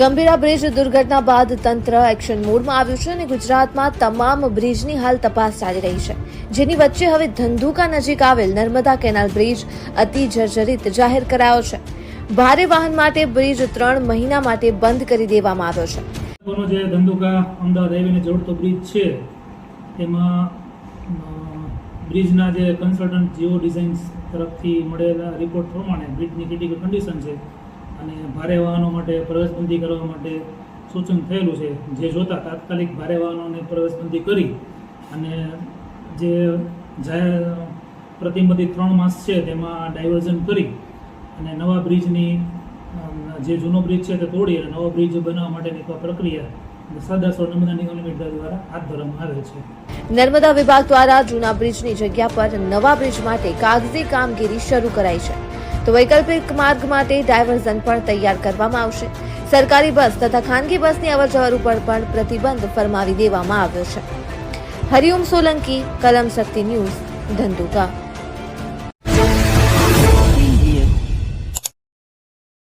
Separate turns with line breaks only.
Gambhira bridge દુર્ઘટના બાદ તંત્ર એક્શન મોડમાં આવ્યું છે અને ગુજરાતમાં તમામ બ્રિજની હાલ તપાસ ચાલી રહી છે. જેની વચ્ચે હવે ધંધુકા નજીક આવેલ નર્મદા કેનાલ બ્રિજ અતિ જર્જરિત જાહેર કરાયો છે. ભારે વાહન માટે બ્રિજ ત્રણ મહિના માટે બંધ કરી દેવામાં આવ્યો છે.
જે ધંધુકા અમદાવાદ હાઈવેને જોડતો બ્રિજ છે, તેમાં બ્રિજના જે કન્સલ્ટન્ટ જીઓ ડિઝાઇન્સ તરફથી મળેલા રિપોર્ટ પ્રમાણે બ્રિજની ક્રિટિકલ કન્ડિશન છે અને ભારે વાહનો માટે પ્રવેશબંધી કરવા માટે સૂચન થયેલું છે. જે જોતાં તાત્કાલિક ભારે વાહનોને પ્રવેશબંધી કરી અને જે પ્રતિબંધિત ત્રણ માસ છે તેમાં ડાયવર્ઝન કરી અને નવા બ્રિજની જે જૂનો બ્રિજ છે તે તોડી અને નવો બ્રિજ બનાવવા માટેની પ્રક્રિયા
નર્મદા વિભાગ દ્વારા જૂના બ્રિજની જગ્યા પર નવા બ્રિજ માટે કાગઝી કામગીરી શરૂ કરાઈ છે. તો વૈકલ્પિક માર્ગ માટે ડાયવર્ઝન પણ તૈયાર કરવામાં આવશે. સરકારી બસ તથા ખાનગી બસની અવરજવર ઉપર પણ પ્રતિબંધ ફરમાવી દેવામાં આવ્યો છે. હરિઓમ સોલંકી, કલમ શક્તિ ન્યૂઝ, ધંધુકા.